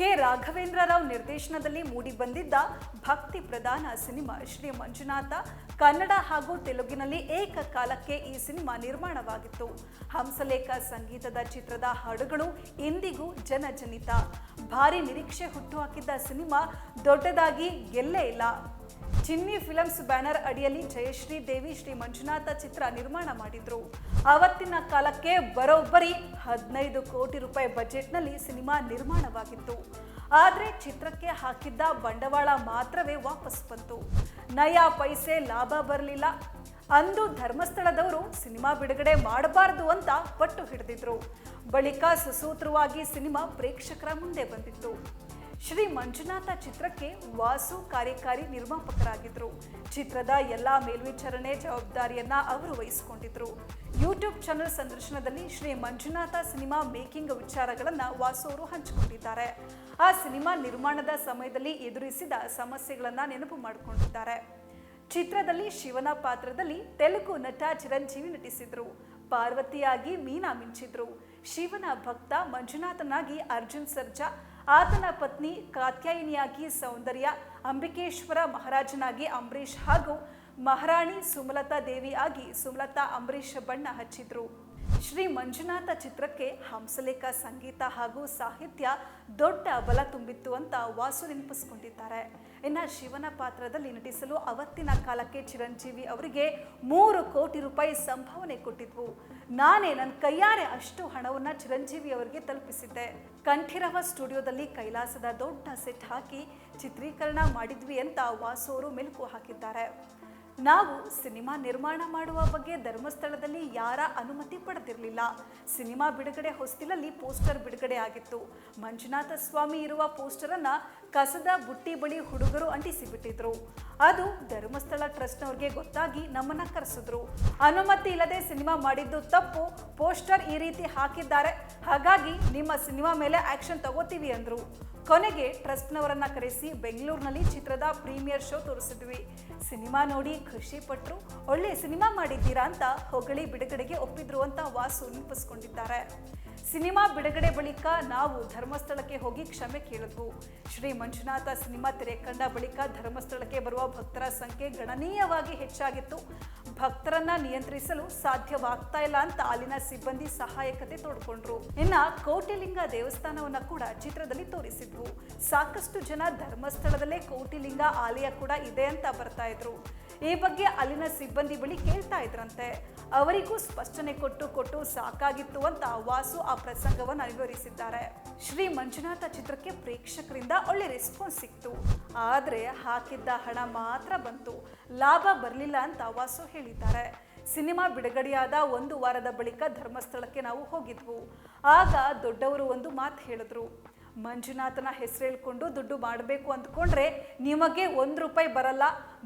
K Raghavendra Rao ನಿರ್ದೇಶನದಲ್ಲಿ ಮೂಡಿಬಂದಿದ್ದ ಭಕ್ತಿ ಪ್ರಧಾನ ಸಿನಿಮಾ ಶ್ರೀ ಮಂಜುನಾಥ, ಕನ್ನಡ ಹಾಗೂ ತೆಲುಗಿನಲ್ಲಿ ಏಕಕಾಲಕ್ಕೆ ಈ ಸಿನಿಮಾ ನಿರ್ಮಾಣವಾಗಿತ್ತು. ಹಂಸಲೇಖ ಸಂಗೀತದ ಚಿತ್ರದ ಹಾಡುಗಳು ಇಂದಿಗೂ ಜನಜನಿತ. ಭಾರಿ ನಿರೀಕ್ಷೆ ಹುಟ್ಟುಹಾಕಿದ್ದ ಸಿನಿಮಾ ದೊಡ್ಡದಾಗಿ ಗೆಲ್ಲೇ ಇಲ್ಲ. ಚಿನ್ನಿ ಫಿಲಮ್ಸ್ ಬ್ಯಾನರ್ ಅಡಿಯಲ್ಲಿ ಜಯಶ್ರೀ ದೇವಿ ಶ್ರೀ ಮಂಜುನಾಥ ಚಿತ್ರ ನಿರ್ಮಾಣ ಮಾಡಿದ್ರು. ಅವತ್ತಿನ ಕಾಲಕ್ಕೆ ಬರೋಬ್ಬರಿ ಹದಿನೈದು ಕೋಟಿ ರೂಪಾಯಿ ಬಜೆಟ್ನಲ್ಲಿ ಸಿನಿಮಾ ನಿರ್ಮಾಣವಾಗಿತ್ತು. ಆದರೆ ಚಿತ್ರಕ್ಕೆ ಹಾಕಿದ್ದ ಬಂಡವಾಳ ಮಾತ್ರವೇ ವಾಪಸ್ ಬಂತು. ನಯಾ ಪೈಸೆ ಲಾಭ ಬರಲಿಲ್ಲ. ಅಂದು ಧರ್ಮಸ್ಥಳದವರು ಸಿನಿಮಾ ಬಿಡುಗಡೆ ಮಾಡಬಾರದು ಅಂತ ಪಟ್ಟು ಹಿಡಿದಿದ್ರು. ಬಳಿಕ ಸುಸೂತ್ರವಾಗಿ ಸಿನಿಮಾ ಪ್ರೇಕ್ಷಕರ ಮುಂದೆ ಬಂದಿತ್ತು. ಶ್ರೀ ಮಂಜುನಾಥ ಚಿತ್ರಕ್ಕೆ ವಾಸು ಕಾರ್ಯಕಾರಿ ನಿರ್ಮಾಪಕರಾಗಿದ್ದರು ಚಿತ್ರದ ಎಲ್ಲ ಮೇಲ್ವಿಚಾರಣೆ ಜವಾಬ್ದಾರಿಯನ್ನ ಅವರು ವಹಿಸಿಕೊಂಡಿದ್ರು. ಯೂಟ್ಯೂಬ್ ಚಾನೆಲ್ ಸಂದರ್ಶನದಲ್ಲಿ ಶ್ರೀ ಮಂಜುನಾಥ ಸಿನಿಮಾ ಮೇಕಿಂಗ್ ವಿಚಾರಗಳನ್ನು ವಾಸು ಅವರು ಹಂಚಿಕೊಂಡಿದ್ದಾರೆ. ಆ ಸಿನಿಮಾ ನಿರ್ಮಾಣದ ಸಮಯದಲ್ಲಿ ಎದುರಿಸಿದ ಸಮಸ್ಯೆಗಳನ್ನು ನೆನಪು ಮಾಡಿಕೊಂಡಿದ್ದಾರೆ. ಚಿತ್ರದಲ್ಲಿ ಶಿವನ ಪಾತ್ರದಲ್ಲಿ ತೆಲುಗು ನಟ ಚಿರಂಜೀವಿ ನಟಿಸಿದ್ರು. ಪಾರ್ವತಿಯಾಗಿ ಮೀನಾ ಮಿಂಚಿದ್ರು. ಶಿವನ ಭಕ್ತ ಮಂಜುನಾಥನಾಗಿ ಅರ್ಜುನ್ ಸರ್ಜಾ ಆತನ ಪತ್ನಿ ಕಾತ್ಯಾಯಿನಿಯಾಗಿ ಸೌಂದರ್ಯ, ಅಂಬಿಕೇಶ್ವರ ಮಹಾರಾಜನಾಗಿ ಅಂಬರೀಷ್ ಹಾಗೂ ಮಹಾರಾಣಿ ಸುಮಲತಾ ದೇವಿ ಆಗಿ ಸುಮಲತಾ ಅಂಬರೀಷ್ ಬಣ್ಣ ಹಚ್ಚಿದ್ರು. ಶ್ರೀ ಮಂಜುನಾಥ ಚಿತ್ರಕ್ಕೆ ಹಂಸಲೇಖ ಸಂಗೀತ ಹಾಗೂ ಸಾಹಿತ್ಯ ದೊಡ್ಡ ಬಲ ತುಂಬಿತ್ತು ಅಂತ ವಾಸು ನೆನಪಿಸ್ಕೊಂಡಿದ್ದಾರೆ. ಇನ್ನು ಶಿವನ ಪಾತ್ರದಲ್ಲಿ ನಟಿಸಲು ಅವತ್ತಿನ ಕಾಲಕ್ಕೆ ಚಿರಂಜೀವಿ ಅವರಿಗೆ ಮೂರು ಕೋಟಿ ರೂಪಾಯಿ ಸಂಭಾವನೆ ಕೊಟ್ಟಿದ್ವು. ನಾನೇ ನನ್ನ ಕೈಯಾರೆ ಅಷ್ಟು ಹಣವನ್ನ ಚಿರಂಜೀವಿ ಅವರಿಗೆ ತಲುಪಿಸಿದ್ದೆ. ಕಂಠೀರವ ಸ್ಟುಡಿಯೋದಲ್ಲಿ ಕೈಲಾಸದ ದೊಡ್ಡ ಸೆಟ್ ಹಾಕಿ ಚಿತ್ರೀಕರಣ ಮಾಡಿದ್ವಿ ಅಂತ ವಾಸು ಅವರು ಮೆಲುಕು ಹಾಕಿದ್ದಾರೆ. ನಾವು ಸಿನಿಮಾ ನಿರ್ಮಾಣ ಮಾಡುವ ಬಗ್ಗೆ ಧರ್ಮಸ್ಥಳದಲ್ಲಿ ಯಾರ ಅನುಮತಿ ಪಡೆದಿರಲಿಲ್ಲ. ಸಿನಿಮಾ ಬಿಡುಗಡೆ ಹೊಸ್ತಿಲಲ್ಲಿ ಪೋಸ್ಟರ್ ಬಿಡುಗಡೆ ಆಗಿತ್ತು. ಮಂಜುನಾಥ ಸ್ವಾಮಿ ಇರುವ ಪೋಸ್ಟರ್ ಅನ್ನ ಕಸದ ಬುಟ್ಟಿ ಬಳಿ ಹುಡುಗರು ಅಂಟಿಸಿಬಿಟ್ಟಿದ್ರು. ಅದು ಧರ್ಮಸ್ಥಳ ಟ್ರಸ್ಟ್ನವ್ರಿಗೆ ಗೊತ್ತಾಗಿ ನಮ್ಮನ್ನ ಕರೆಸಿದ್ರು. ಅನುಮತಿ ಇಲ್ಲದೆ ಸಿನಿಮಾ ಮಾಡಿದ್ದು ತಪ್ಪು. ಪೋಸ್ಟರ್ ಈ ರೀತಿ ಹಾಕಿದ್ದಾರೆ. ಹಾಗಾಗಿ ನಿಮ್ಮ ಸಿನಿಮಾ ಮೇಲೆ ಆಕ್ಷನ್ ತಗೋತೀವಿ ಅಂದ್ರು. ಕೊನೆಗೆ ಟ್ರಸ್ಟ್ನವರನ್ನ ಕರೆಸಿ ಬೆಂಗಳೂರಿನಲ್ಲಿ ಚಿತ್ರದ ಪ್ರೀಮಿಯರ್ ಶೋ ತೋರಿಸಿದ್ವಿ. ಸಿನಿಮಾ ನೋಡಿ ಖುಷಿ ಪಟ್ರು ಒಳ್ಳೆ ಸಿನಿಮಾ ಮಾಡಿದ್ದೀರಾ ಅಂತ ಹೊಗಳಿ ಬಿಡುಗಡೆಗೆ ಒಪ್ಪಿದ್ರು ಅಂತ ವಾಸು ನೆನಪಿಸ್ಕೊಂಡಿದ್ದಾರೆ ಸಿನಿಮಾ ಬಿಡುಗಡೆ ಬಳಿಕ ನಾವು ಧರ್ಮಸ್ಥಳಕ್ಕೆ ಹೋಗಿ ಕ್ಷಮೆ ಕೇಳಿದ್ವು. ಶ್ರೀ ಮಂಜುನಾಥ ಸಿನಿಮಾ ತೆರೆ ಕಂಡ ಬಳಿಕ ಧರ್ಮಸ್ಥಳಕ್ಕೆ ಬರುವ ಭಕ್ತರ ಸಂಖ್ಯೆ ಗಣನೀಯವಾಗಿ ಹೆಚ್ಚಾಗಿತ್ತು. ಭಕ್ತರನ್ನ ನಿಯಂತ್ರಿಸಲು ಸಾಧ್ಯವಾಗ್ತಾ ಇಲ್ಲ ಅಂತ ಅಲ್ಲಿನ ಸಿಬ್ಬಂದಿ ಸಹಾಯಕತೆ ತೋಡ್ಕೊಂಡ್ರು. ಇನ್ನ ಕೋಟಿಲಿಂಗ ದೇವಸ್ಥಾನವನ್ನ ಕೂಡ ಚಿತ್ರದಲ್ಲಿ ತೋರಿಸಿದ್ವು. ಸಾಕಷ್ಟು ಜನ ಧರ್ಮಸ್ಥಳದಲ್ಲೇ ಕೋಟಿಲಿಂಗ ಆಲಯ ಕೂಡ ಇದೆ ಅಂತ ಬರ್ತಾ ಇದ್ರು. ಬಗ್ಗೆ ಅಲ್ಲಿನ ಸಿಬ್ಬಂದಿ ಬಳಿ ಕೇಳ್ತಾ ಇದ್ರಂತೆ. ಅವರಿಗೂ ಸ್ಪಷ್ಟನೆ ಕೊಟ್ಟು ಕೊಟ್ಟು ಸಾಕಾಗಿತ್ತು ಅಂತ ವಾಸು ಆ ಪ್ರಸಂಗವನ್ನು ವಿವರಿಸಿದ್ದಾರೆ. ಶ್ರೀ ಮಂಜುನಾಥ ಚಿತ್ರಕ್ಕೆ ಪ್ರೇಕ್ಷಕರಿಂದ ಒಳ್ಳೆ ರೆಸ್ಪಾನ್ಸ್ ಸಿಕ್ತು. ಆದ್ರೆ ಹಾಕಿದ್ದ ಹಣ ಮಾತ್ರ ಬಂತು. ಲಾಭ ಬರಲಿಲ್ಲ ಅಂತ ವಾಸು ಹೇಳಿದ್ದಾರೆ. ಸಿನಿಮಾ ಬಿಡುಗಡೆಯಾದ ಒಂದು ವಾರದ ಬಳಿಕ ಧರ್ಮಸ್ಥಳಕ್ಕೆ ನಾವು ಹೋಗಿದ್ವು. ಆಗ ದೊಡ್ಡವರು ಒಂದು ಮಾತು ಹೇಳಿದ್ರು. ಮಂಜುನಾಥನ ಹೆಸರು ಹೇಳ್ಕೊಂಡು ದುಡ್ಡು ಮಾಡಬೇಕು ಅಂದ್ಕೊಂಡ್ರೆ ನಿಮಗೆ ಒಂದು ರೂಪಾಯಿ ಬರಲ್ಲ.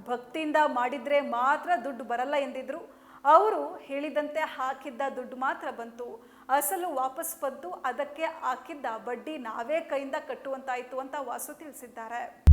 ಭಕ್ತಿಯಿಂದ ಮಾಡಿದರೆ ಮಾತ್ರ ದುಡ್ಡು ಬರಲ್ಲ ಎಂದಿದ್ರು. ಅವರು ಹೇಳಿದಂತೆ ಹಾಕಿದ್ದ ದುಡ್ಡು ಮಾತ್ರ ಬಂತು. ಅಸಲು ವಾಪಸ್ ಬಂತು. ಅದಕ್ಕೆ ಹಾಕಿದ್ದ ಬಡ್ಡಿ ನಾವೇ ಕೈಯಿಂದ ಕಟ್ಟುವಂತಾಯಿತು ಅಂತ ವಾಸು ತಿಳಿಸಿದ್ದಾರೆ.